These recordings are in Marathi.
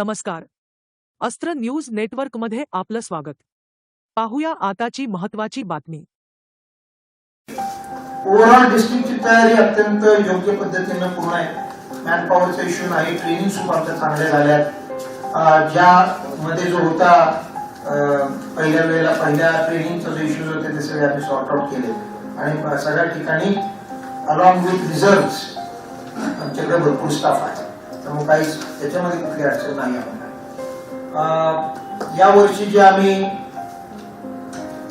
नमस्कार. अस्त्र न्यूज नेटवर्कमध्ये आपलं स्वागत. पाहूया आताची महत्वाची बातमी. ओव्हरऑल डिस्ट्रिक्टची तयारी अत्यंत योग्य पद्धतीनं पूर्ण आहे. मॅनपॉवरचा इश्यू नाही ट्रेनिंग सुद्धा आमच्या चांगल्या झाल्यात. अं, ज्यामध्ये जो होता पहिल्या वेळेला पहिल्या ट्रेनिंगचा जो इश्यूज होते ते सगळे आम्ही सॉर्ट आउट केले. आणि सगळ्या ठिकाणी अलॉंग विथ रिझर्व आमच्याकडे भरपूर स्टाफ आहे त्यामुळे काहीच त्याच्यामध्ये कुठली अडचण नाही आम्हाला अं, या वर्षी जे आम्ही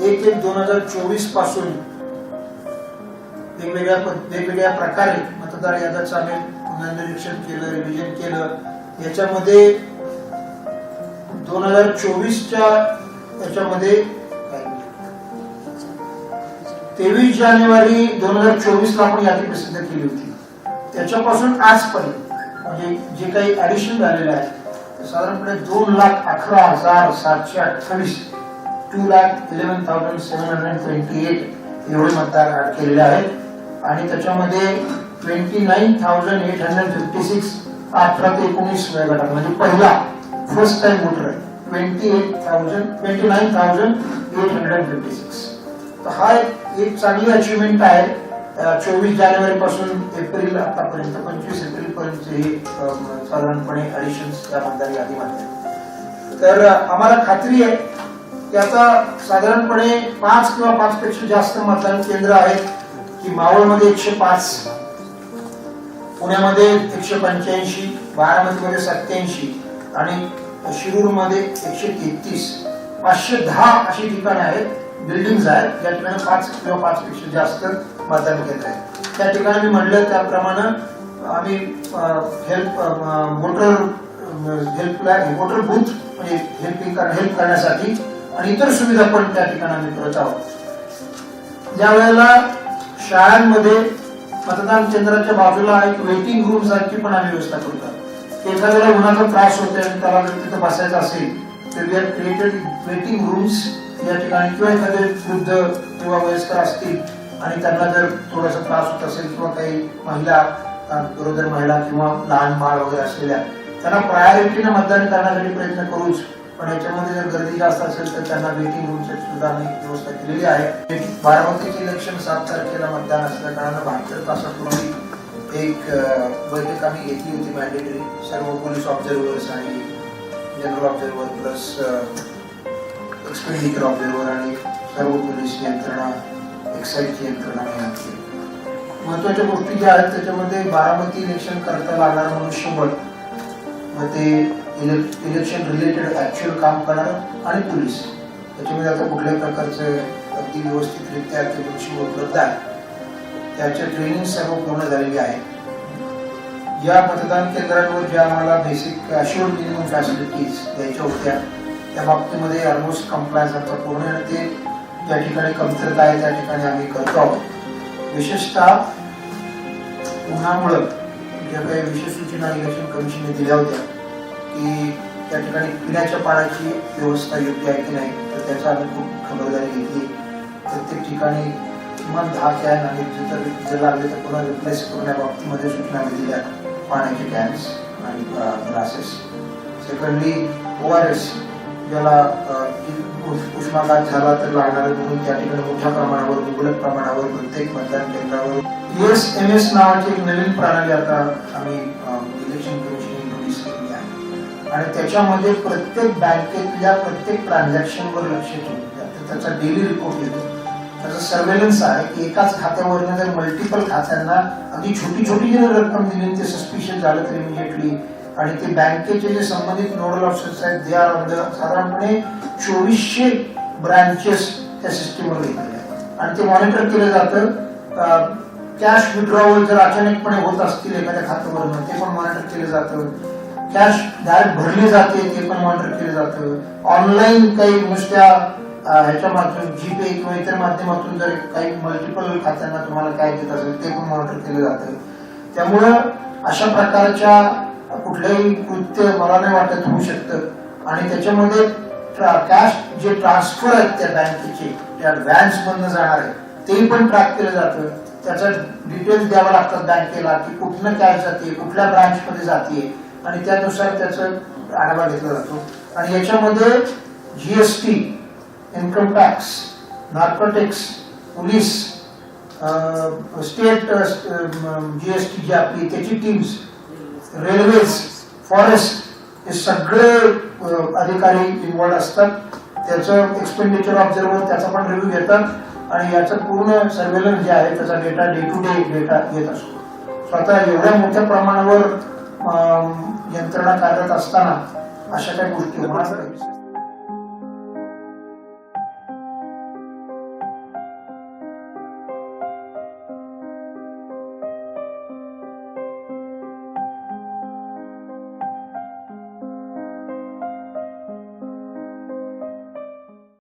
एक एक दोन हजार चोवीसपासून वेगवेगळ्या वेगवेगळ्या प्रकारे मतदार याद्याचं आम्ही पुनर्निरीक्षण केलं रिव्हिजन केलं. याच्यामध्ये दोन हजार चोवीसच्या याच्यामध्ये तेवीस जानेवारी दोन हजार चोवीस ला आपण यादी प्रसिद्ध केली होती. त्याच्यापासून आजपर्यंत म्हणजे जे काही ऍडिशन झालेलं आहे साधारणपणे दोन लाख अकरा हजार सातशे अठ्ठावीस two lakh eleven thousand seven hundred twenty eight एवढे मतदार ऍड केलेले आहेत. आणि त्याच्यामध्ये twenty nine thousand eight hundred fifty six अठरा ते एकोणीस वयोगटात म्हणजे पहिला फर्स्ट टाइम वोटर आहे. Twenty eight thousand twenty nine thousand eight hundred fifty six तर हा एक एक चांगली अचिव्हमेंट आहे. चोवीस जानेवारी पासून एप्रिल आतापर्यंत पंचवीस एप्रिल पर्यंत हे साधारणपणे ऍडिशन या मतदार यादीमध्ये तर आम्हाला खात्री आहे की आता साधारणपणे पाच किंवा पाच पेक्षा जास्त मतदान केंद्र आहेत की मावळमध्ये एकशे पाच पुण्यामध्ये एकशे पंच्याऐंशी बारामतीमध्ये सत्याऐंशी आणि शिरूरमध्ये एकशे तेहतीस. पाचशे दहा अशी ठिकाणं आहेत. बिल्डिंग आहेत ज्या ठिकाणी पाच किंवा पाच पेक्षा जास्त मतदान केंद्र आहेत. त्या ठिकाणी मी म्हणलं त्याप्रमाणे आम्ही help motor helpline motor booth म्हणजे हेल्पिंग हेल्प करण्यासाठी आणि इतर सुविधा पण त्या ठिकाणी आम्ही करत आहोत. ज्या वेळेला शाळांमध्ये मतदान केंद्राच्या बाजूला एक वेटिंग रूम सारखी पण आम्ही व्यवस्था करतो एखाद्याला उन्हाचा त्रास होतोय आणि त्याला जर तिथं बसायचं असेल तर we are created waiting rooms या ठिकाणी किंवा एखादे वृद्ध किंवा वयस्कर असतील आणि त्यांना जर थोडासा त्रास होत असेल किंवा काही महिला गरोदर महिला किंवा लहान बाळ वगैरे असलेल्या त्यांना प्रायोरिटीने मतदान करण्यासाठी प्रयत्न करूच. पण याच्यामध्ये जर गर्दी जास्त असेल तर त्यांना वेटिंग रूमची सुद्धा आम्ही व्यवस्था केलेली आहे. बारामतीचे इलेक्शन सात तारखेला मतदान असल्या कारणानं बहात्तर तासापूर्वी एक बैठक आम्ही घेतली होती मॅन्डेटरी सर्व पोलीस ऑब्झर्वर्स आणि general observer plus expenditure observer आणि सर्व पोलीस यंत्रणा एक्साईजची यंत्रणा आम्ही घातली महत्त्वाच्या गोष्टी ज्या आहेत त्याच्यामध्ये बारामती इलेक्शन करता लागणारं मनुष्यबळ मग ते इलेक्शन रिलेटेड ॲक्च्युअल काम करणार आणि पोलीस त्याच्यामध्ये आता कुठल्याही प्रकारचं अगदी व्यवस्थितरित्या ते मनुष्यबळ उपलब्ध आहे त्याचे ट्रेनिंग सर्व पूर्ण झालेली आहे या मतदान केंद्रांवर ज्या आम्हाला बेसिक अश्युअर्ड मिनिमम फॅसिलिटीज द्यायच्या होत्या त्या बाबतीमध्ये ऑलमोस्ट कम्प्लायन्स आता पूर्ण आणि ते ज्या ठिकाणी कमतरता आहे त्या ठिकाणी आम्ही करतो आहोत. विशेषतः उन्हामुळं ज्या काही विशेष सूचना इलेक्शन कमिशनने दिल्या होत्या की त्या ठिकाणी पिण्याच्या पाण्याची व्यवस्था योग्य आहे की नाही तर त्याचा आम्ही खूप खबरदारी घेतली. प्रत्येक ठिकाणी किमान दहा कॅन आणि जर जर लागले तर पुन्हा रिप्लेस करण्या बाबतीमध्ये सूचना दिल्या पाण्याचे कॅन्स आणि glasses secondly O R S आपल्याला उष्माघात झाला तर लागणार म्हणून त्या ठिकाणी मोठ्या प्रमाणावर मुबलक प्रमाणावर प्रत्येक मतदान केंद्रावर एस एम एस नावाची एक नवीन प्रणाली आता आम्ही इलेक्शन कमिशन इंट्रोड्यूस केलेली आहे. आणि त्याच्यामध्ये प्रत्येक बँकेतल्या प्रत्येक ट्रान्झॅक्शनवर लक्ष ठेवून त्याचा डेली रिपोर्ट येतो. त्याचा सर्वेलन्स आहे. की एकाच खात्यावरनं जर मल्टिपल खात्यांना अगदी छोटी छोटी जरी रक्कम दिली ते सस्पिशियस झालं तर इमिजिएटली म्हणजे आणि ते बँकेचे जे संबंधित नोडल ऑफिसर्स आहेत दे आर ऑन द साधारणपणे चोवीसशे ब्रांचेस त्या सिस्टीमवर घेतलेले आहेत. आणि ते मॉनिटर केलं जातं. कॅश विड्रॉवल जर अचानकपणे होत असतील एखाद्या खात्यावरनं ते पण मॉनिटर केलं जातं. कॅश डायरेक्ट भरले जाते ते पण मॉनिटर केलं जातं. ऑनलाईन काही नुसत्या ह्याच्या माध्यमातून जीपे किंवा इतर माध्यमातून जर काही मल्टिपल खात्यांना तुम्हाला काय देत असेल ते पण मॉनिटर केलं जातं. त्यामुळं अशा प्रकारच्या कुठलंही कृत्य मला नाही वाटत होऊ शकतं. आणि त्याच्यामध्ये कॅश जे ट्रान्सफर आहेत त्या बँकेचे त्या व्हॅन्स मधनं जाणार आहे ते पण ट्रॅक केलं जातं. त्याचा डिटेल्स द्यावा लागतात बँकेला की कुठनं कॅश जाते कुठल्या ब्रांच मध्ये जाते आणि त्यानुसार त्याचं आढावा घेतला जातो. आणि याच्यामध्ये GST income tax narcotics police state GST जी आपली त्याची टीम्स रेल्वेज फॉरेस्ट हे सगळे अधिकारी इन्वॉल्ड असतात. त्याचं एक्सपेंडिचर ऑब्झर्वर त्याचा पण रिव्ह्यू घेतात आणि याचं पूर्ण सर्वेलन्स जे आहे त्याचा data day to day data येत असतो. स्वतः एवढ्या मोठ्या प्रमाणावर यंत्रणा कार्यरत असताना अशा काही गोष्टी होणार